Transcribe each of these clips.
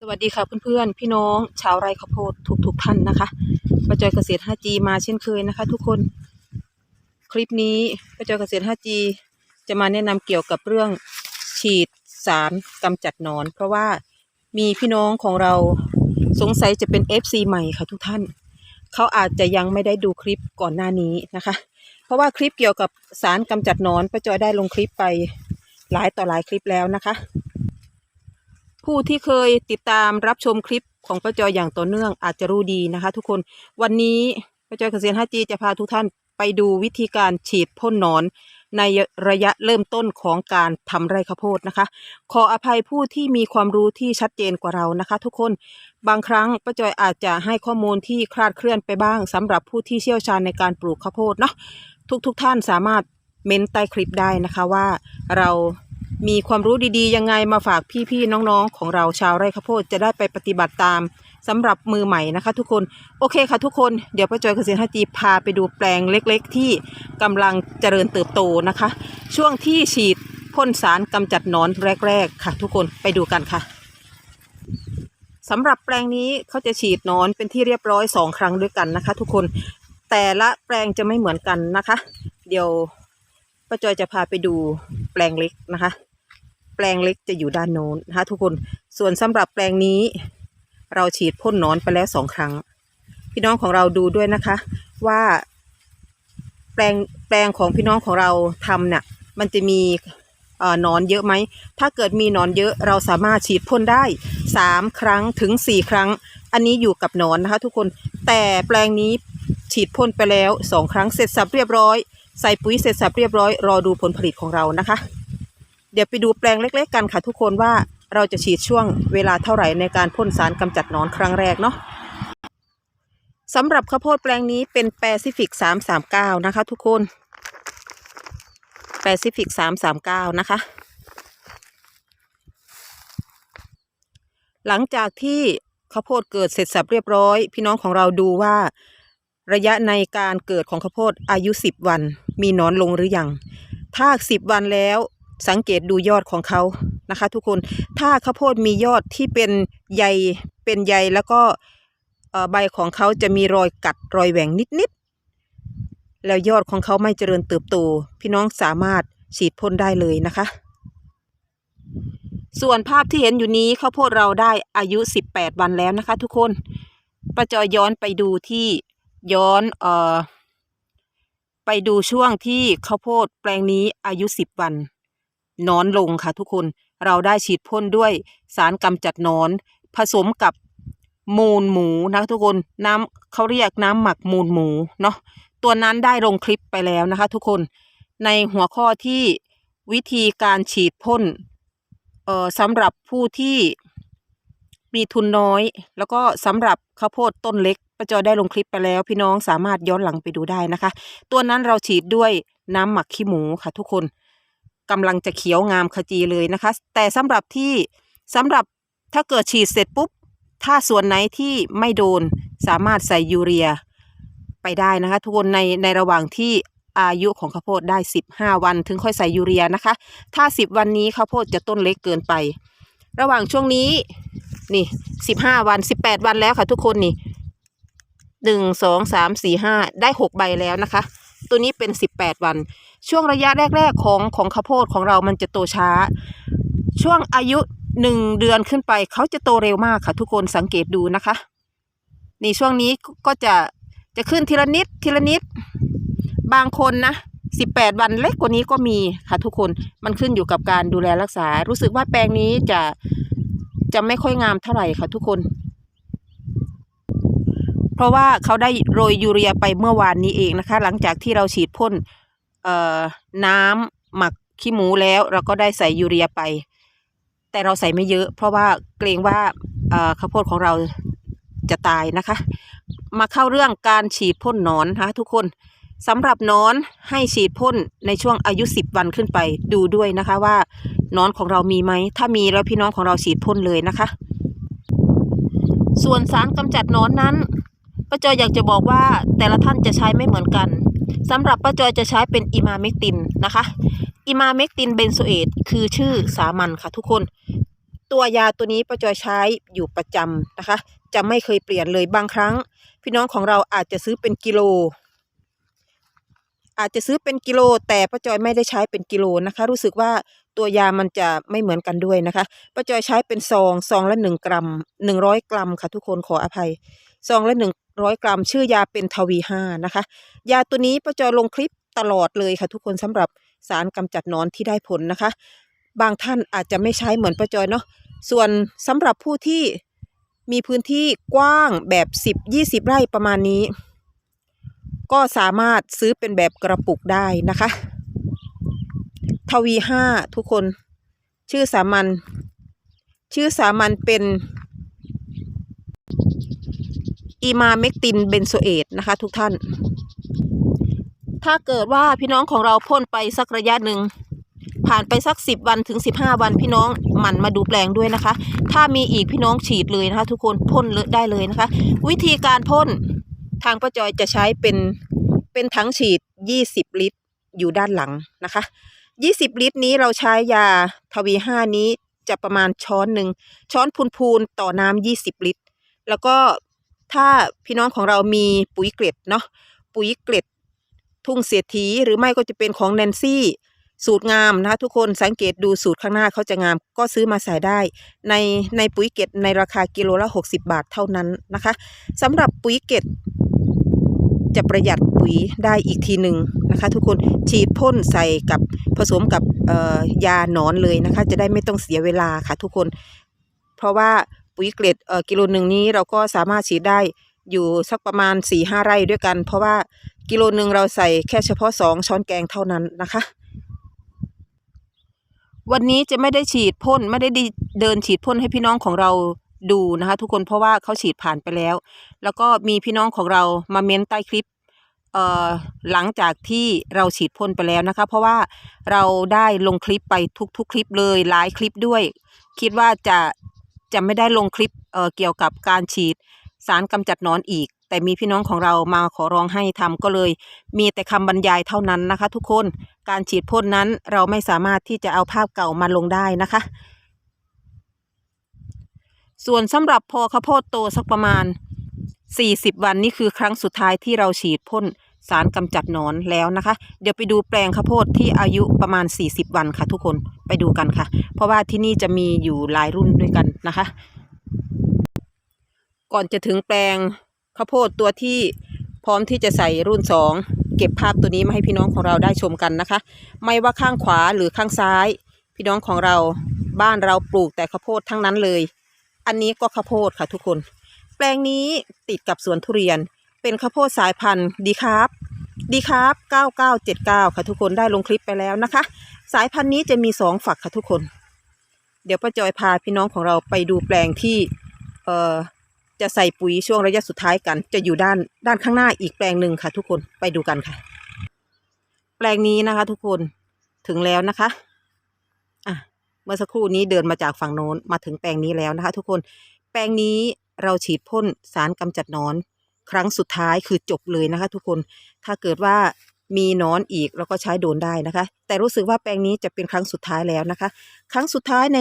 สวัสดีค่ะเพื่อนๆ พี่น้องชาวไร่ข้าวโพดทุกๆท่านนะคะประจอยเกษตร 5G มาเช่นเคยนะคะ ทุกคนคลิปนี้ประจอยเกษตร 5G จะมาแนะนำเกี่ยวกับเรื่องฉีดสารกำจัดหนอน เพราะว่ามีพี่น้องของเราสงสัยจะเป็น FC ใหม่ค่ะทุกท่าน เขาอาจจะยังไม่ได้ดูคลิปก่อนหน้านี้นะคะ เพราะว่าคลิปเกี่ยวกับสารกำจัดหนอนประจอยได้ลงคลิปไปหลายต่อหลายคลิปแล้วนะคะ ผู้ที่เคยติดตามรับชมคลิปของป้าจอยอย่างต่อเนื่องอาจจะรู้ดีนะคะ ทุกคนวันนี้ป้าจอยเกษตร 5G จะพาทุกท่านไปดูวิธีการฉีดพ่นหนอน ในระยะเริ่มต้นของการทำไร่ข้าวโพดนะคะ ขออภัยผู้ที่มีความรู้ที่ชัดเจนกว่าเรานะคะ ทุกคนบางครั้งป้าจอยอาจจะให้ข้อมูลที่คลาดเคลื่อนไปบ้างสำหรับผู้ที่เชี่ยวชาญในการปลูกข้าวโพดเนาะทุกๆทท่านสามารถเม้นใต้คลิปได้นะคะว่าเรา มีความรู้ดีๆ ยังไงมาฝากพี่ๆน้องๆ ของเราชาวไร่ข้าวโพดจะได้ไปปฏิบัติตามสำหรับมือใหม่นะคะ ทุกคนโอเคค่ะทุกคนเดี๋ยวป้าจอยเกษตรฮัจีพาไปดูแปลงเล็กๆ ที่กำลังเจริญเติบโตนะคะ ช่วงที่ฉีดพ่นสารกำจัดหนอนแรก ๆ ค่ะ ทุกคนไปดูกันค่ะสำหรับแปลงนี้เขาจะฉีดหนอนเป็นที่เรียบร้อยสองครั้งด้วยกันนะคะ ทุกคนแต่ละแปลงจะไม่เหมือนกันนะคะ เดี๋ยวป้าจอยจะพาไปดูแปลงเล็กนะคะ แปลงเล็กจะอยู่ด้านโน้นนะคะทุกคนส่วนสำหรับแปลงนี้ เราฉีดพ่นนอนไปแล้วสองครั้ง พี่น้องของเราดูด้วยนะคะว่า แปลงแปลงของพี่น้องของเราทำเนี่ยมันจะมีอนอนเยอะไหม ถ้าเกิดมีนอนเยอะเราสามารถฉีดพ่นได้สามครั้งถึงสี่ครั้ง อันนี้อยู่กับนอนนะคะทุกคน แต่แปลงนี้ฉีดพ่นไปแล้วสองครั้งเสร็จสับเรียบร้อย ใส่ปุ๋ยเสร็จสับเรียบร้อย รอดูผลผลิตของเรานะคะ เดี๋ยวไปดูแปลงเล็ก ๆ กันค่ะทุกคนว่าเราจะฉีดช่วงเวลาเท่าไหร่ในการพ่นสารกำจัดนอนครั้งแรกเนาะสำหรับข้าวโพดแปลงนี้เป็นแปซิฟิก339นะคะ ทุกคนแปซิฟิก339นะคะ หลังจากที่ข้าวโพดเกิดเสร็จสับเรียบร้อย พี่น้องของเราดูว่าระยะในการเกิดของข้าวโพดอายุ 10 วัน มีนอนลงหรือยัง ถ้า 10 วันแล้ว สังเกตดูยอดของเขานะคะ ทุกคนถ้าข้าวโพดมียอดที่เป็นใยเป็นใยแล้วก็ใบของเขาจะมีรอยกัดรอยแหว่งนิดๆแล้วยอดของเขาไม่เจริญเติบโต พี่น้องสามารถฉีดพ่นได้เลยนะคะ ส่วนภาพที่เห็นอยู่นี้ข้าวโพดเราได้อายุ 18 วันแล้วนะคะ ทุกคนป้าจอยย้อนไปดูที่ย้อนเอ่อไปดูช่วงที่ข้าวโพดแปลงนี้อายุ 10 วัน นอนลงค่ะทุกคนเราได้ฉีดพ่นด้วยสารกำจัดนอน ผสมกับมูลหมูนะทุกคนน้ำเขาเรียกน้ำหมักมูลหมูเนาะตัวนั้นได้ลงคลิปไปแล้วนะคะ ทุกคนในหัวข้อที่วิธีการฉีดพ่นเอ่อสำหรับผู้ที่มีทุนน้อย แล้วก็สำหรับข้าวโพดต้นเล็กประจอได้ลงคลิปไปแล้ว พี่น้องสามารถย้อนหลังไปดูได้นะคะ ตัวนั้นเราฉีดด้วยน้ำหมักขี้หมูค่ะทุกคน กำลังจะเขียวงามขจีเลยนะคะ แต่สำหรับที่สำหรับถ้าเกิดฉีดเสร็จปุ๊บ ถ้าส่วนไหนที่ไม่โดนสามารถใส่ยูเรียไปได้นะคะ ทุกคนในในระหว่างที่อายุของข้าวโพดได้ 15 วันถึงค่อยใส่ยูเรียนะคะ ถ้า 10 วันนี้ข้าวโพดจะต้นเล็กเกินไป ระหว่างช่วงนี้นี่ 15 วัน 18 วันแล้วค่ะทุกคนนี่หนึ่งสองสามสี่ห้าได้หกใบแล้วนะคะ ตัวนี้เป็น18วัน ช่วงระยะแรก ๆ ของของข้าวโพดของเรามันจะโตช้า ช่วงอายุหนึ่งเดือนขึ้นไปเขาจะโตเร็วมากค่ะ ทุกคนสังเกตดูนะคะ นี่ช่วงนี้ก็จะจะขึ้นทีละนิดทีละนิด บางคนนะสิบแปดวันเล็กกว่านี้ก็มีค่ะทุกคนมันขึ้นอยู่กับการดูแลรักษา รู้สึกว่าแปลงนี้จะจะไม่ค่อยงามเท่าไหร่ค่ะทุกคน เพราะว่าเขาได้โรยยูเรียไปเมื่อวานนี้เองนะคะ หลังจากที่เราฉีดพ่น น้ำหมักขี้หมูแล้วเราก็ได้ใส่ยูเรียไป แต่เราใส่ไม่เยอะ เพราะว่าเกรงว่าข้าวโพดของเราจะตายนะคะ มาเข้าเรื่องการฉีดพ่นนอนนะคะทุกคนสำหรับนอนให้ฉีดพ่นในช่วงอายุ 10 วันขึ้นไปดูด้วยนะคะว่านอนของเรามีไหม ถ้ามีแล้วพี่น้องของเราฉีดพ่นเลยนะคะ ส่วนสารกำจัดนอนนั้นป้าจอยอยากจะบอกว่าแต่ละท่านจะใช้ไม่เหมือนกัน สำหรับป้าจอยจะใช้เป็นอิมาเมกตินนะคะอิมาเมกตินเบนโซเอตคือชื่อสามัญค่ะทุกคน ตัวยาตัวนี้ป้าจอยใช้อยู่ประจำนะคะ จะไม่เคยเปลี่ยนเลยบางครั้ง พี่น้องของเราอาจจะซื้อเป็นกิโล อาจจะซื้อเป็นกิโล แต่ป้าจอยไม่ได้ใช้เป็นกิโลนะคะ รู้สึกว่าตัวยามันจะไม่เหมือนกันด้วยนะคะป้าจอยใช้เป็นซองซองละหนึ่งกรัมหนึ่งร้อยกรัมค่ะทุกคนขออภัย ซองละหนึ่งร้อยกรัม ชื่อยาเป็นทวีห้านะคะ ยาตัวนี้ป้าจอยลงคลิปตลอดเลยค่ะทุกคนสำหรับสารกำจัดนอนที่ได้ผลนะคะ บางท่านอาจจะไม่ใช้เหมือนป้าจอยเนาะส่วนสำหรับผู้ที่มีพื้นที่กว้างแบบสิบยี่สิบไร่ประมาณนี้ ก็สามารถซื้อเป็นแบบกระปุกได้นะคะ ทวีห้าทุกคน ชื่อสามัญชื่อสามัญเป็น อีมาเมกตินเบนโซเอตนะคะ ทุกท่าน ถ้าเกิดว่าพี่น้องของเราพ่นไปสักระยะหนึ่งผ่านไปสักสิบวันถึงสิบห้าวันพี่น้องหมั่นมาดูแปลงด้วยนะคะ ถ้ามีอีกพี่น้องฉีดเลยนะคะ ทุกคนพ่นเลยได้เลยนะคะ วิธีการพ่นทางป้าจอยจะใช้เป็นเป็นถังฉีดยี่สิบลิตรอยู่ด้านหลังนะคะยี่สิบลิตรนี้เราใช้ยาทวีห้านี้จะประมาณช้อนหนึ่งช้อนพูนๆต่อน้ำยี่สิบลิตร แล้วก็ ถ้าพี่น้องของเรามีปุ๋ยเกล็ดเนาะปุ๋ยเกล็ดทุ่งเสียทีหรือไม่ก็จะเป็นของแนนซี่ สูตรงามนะคะทุกคนสังเกตดูสูตรข้างหน้าเขาจะงาม ก็ซื้อมาใส่ได้ ในในปุ๋ยเกตในราคากิโลละ 60 บาทเท่านั้นนะคะสำหรับปุ๋ยเกตจะประหยัดปุ๋ยได้อีกทีหนึ่งนะคะทุกคนฉีดพ่นใส่กับผสมกับยาหนอนเลยนะคะ จะได้ไม่ต้องเสียเวลาค่ะทุกคน เพราะว่า ปุ๋ยเกล็ดเอ่อกิโลหนึ่งนี้เราก็สามารถฉีดได้อยู่สักประมาณ4ี่ห้าไร่ด้วยกัน เพราะว่ากิโลหนึ่งเราใส่แค่เฉพาะ 2 ช้อนแกงเท่านั้นนะคะ วันนี้จะไม่ได้ฉีดพ่นไม่ได้เดินฉีดพ่นให้พี่น้องของเราดูนะคะ ทุกคนเพราะว่าเขาฉีดผ่านไปแล้ว แล้วก็มีพี่น้องของเรามาเม้นใต้คลิปเอ่อหลังจากที่เราฉีดพ่นไปแล้วนะคะ เพราะว่าเราได้ลงคลิปไปทุกๆ คลิปเลยหลายคลิปด้วย คิดว่าจะ จะไม่ได้ลงคลิปเเกี่ยวกับการฉีดสารกำจัดนอนอีก แต่มีพี่น้องของเรามาขอร้องให้ทำก็เลย มีแต่คำบรรยายเท่านั้นนะคะ ทุกคนการฉีดพ่นนั้นเราไม่สามารถที่จะเอาภาพเก่ามาลงได้นะคะ ส่วนสำหรับพอข้าวโพดโตสักประมาณ 40 วันนี่คือครั้งสุดท้ายที่เราฉีดพ่น สารกำจัดหนอนแล้วนะคะ เดี๋ยวไปดูแปลงข้าวโพดที่อายุประมาณ 40 วันค่ะ ทุกคนไปดูกันค่ะ เพราะว่าที่นี่จะมีอยู่หลายรุ่นด้วยกันนะคะ ก่อนจะถึงแปลงข้าวโพดตัวที่พร้อมที่จะใส่รุ่น 2 เก็บภาพตัวนี้มาให้พี่น้องของเราได้ชมกันนะคะ ไม่ว่าข้างขวาหรือข้างซ้าย พี่น้องของเราบ้านเราปลูกแต่ข้าวโพดทั้งนั้นเลย อันนี้ก็ข้าวโพดค่ะทุกคน แปลงนี้ติดกับสวนทุเรียน เป็นข้าวโพดสายพันธุ์ดีครับดีครับ 9979 ค่ะทุกคนได้ลงคลิปไปแล้วนะคะ สายพันธุ์นี้จะมีสองฝักค่ะทุกคน เดี๋ยวป้าจอยพาพี่น้องของเราไปดูแปลงที่เอ่อจะใส่ปุ๋ยช่วงระยะสุดท้ายกัน จะอยู่ด้านด้านข้างหน้าอีกแปลงหนึ่งค่ะ ทุกคนไปดูกันค่ะ แปลงนี้นะคะ ทุกคนถึงแล้วนะคะอะเมื่อสักครู่นี้เดินมาจากฝั่งโน้นมาถึงแปลงนี้แล้วนะคะ ทุกคนแปลงนี้เราฉีดพ่นสารกำจัดนอน ครั้งสุดท้ายคือจบเลยนะคะ ทุกคนถ้าเกิดว่ามีนอนอีกเราก็ใช้โดนได้นะคะ แต่รู้สึกว่าแปลงนี้จะเป็นครั้งสุดท้ายแล้วนะคะ ครั้งสุดท้ายใน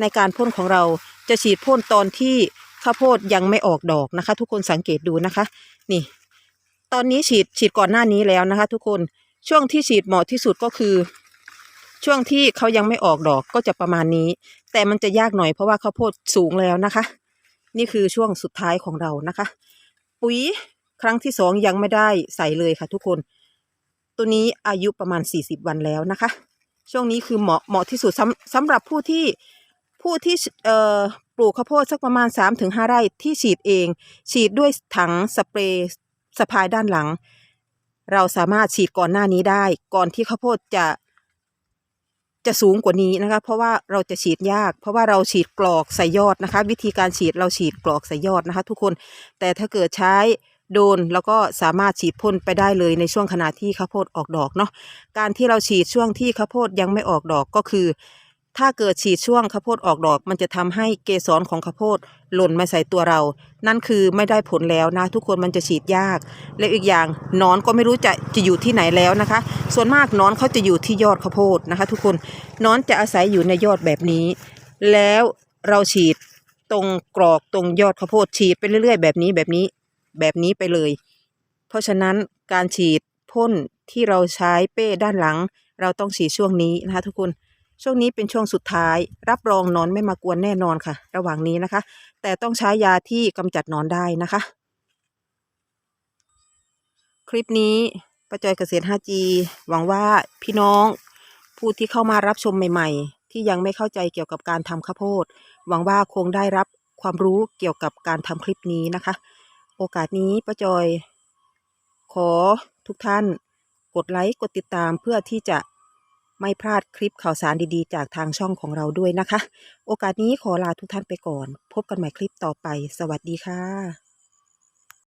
ในการพ่นของเราจะฉีดพ่นตอนที่ข้าวโพดยังไม่ออกดอกนะคะ ทุกคนสังเกตดูนะคะ นี่ ตอนนี้ฉีดฉีดก่อนหน้านี้แล้วนะคะ ทุกคนช่วงที่ฉีดเหมาะที่สุดก็คือ ช่วงที่เขายังไม่ออกดอกก็จะประมาณนี้ แต่มันจะยากหน่อยเพราะว่าข้าวโพดสูงแล้วนะคะ นี่คือช่วงสุดท้ายของเรานะคะ ปุ๋ยครั้งที่สองยังไม่ได้ใส่เลยค่ะทุกคน ตัวนี้อายุประมาณ 40 วันแล้วนะคะ ช่วงนี้คือเหมาะเหมาะที่สุดสำสำหรับผู้ที่ผู้ที่เอ่อปลูกข้าวโพดสักประมาณ 3-5 ไร่ที่ฉีดเอง ฉีดด้วยถังสเปรย์สะพายด้านหลัง เราสามารถฉีดก่อนหน้านี้ได้ ก่อนที่ข้าวโพดจะ จะสูงกว่านี้นะคะ เพราะว่าเราจะฉีดยาก เพราะว่าเราฉีดกรอกใส่ยอดนะคะ วิธีการฉีดเราฉีดกรอกใส่ยอดนะคะ ทุกคนแต่ถ้าเกิดใช้โดนแล้วก็สามารถฉีดพ่นไปได้เลยในช่วงขณะที่ข้าวโพดออกดอกเนาะการที่เราฉีดช่วงที่ข้าวโพดยังไม่ออกดอกก็คือ ถ้าเกิดฉีดช่วงข้าวโพดออกดอก มันจะทำให้เกสรของข้าวโพดหล่นมาใส่ตัวเรา นั่นคือไม่ได้ผลแล้วนะ ทุกคนมันจะฉีดยาก และอีกอย่างนอนก็ไม่รู้จะจะอยู่ที่ไหนแล้วนะคะ ส่วนมากนอนเขาจะอยู่ที่ยอดข้าวโพดนะคะ ทุกคนนอนจะอาศัยอยู่ในยอดแบบนี้ แล้วเราฉีดตรงกรอกตรงยอดข้าวโพดฉีดไปเรื่อยๆ แบบนี้แบบนี้แบบนี้ไปเลย เพราะฉะนั้นการฉีดพ่นที่เราใช้เป้ด้านหลัง เราต้องฉีดช่วงนี้นะคะทุกคน ช่วงนี้เป็นช่วงสุดท้าย รับรองนอนไม่มากวนแน่นอนค่ะ ระหว่างนี้นะคะ แต่ต้องใช้ยาที่กำจัดนอนได้นะคะ คลิปนี้ประจอยเกษตร 5G หวังว่าพี่น้องผู้ที่เข้ามารับชมใหม่ ๆ ที่ยังไม่เข้าใจเกี่ยวกับการทำข้าวโพด หวังว่าคงได้รับความรู้เกี่ยวกับการทำคลิปนี้นะคะ โอกาสนี้ประจอย ขอทุกท่านกดไลค์กดติดตามเพื่อที่จะ ไม่พลาดคลิปข่าวสารดีๆ จากทางช่องของเราด้วยนะคะ โอกาสนี้ขอลาทุกท่านไปก่อน พบกันใหม่คลิปต่อไป สวัสดีค่ะ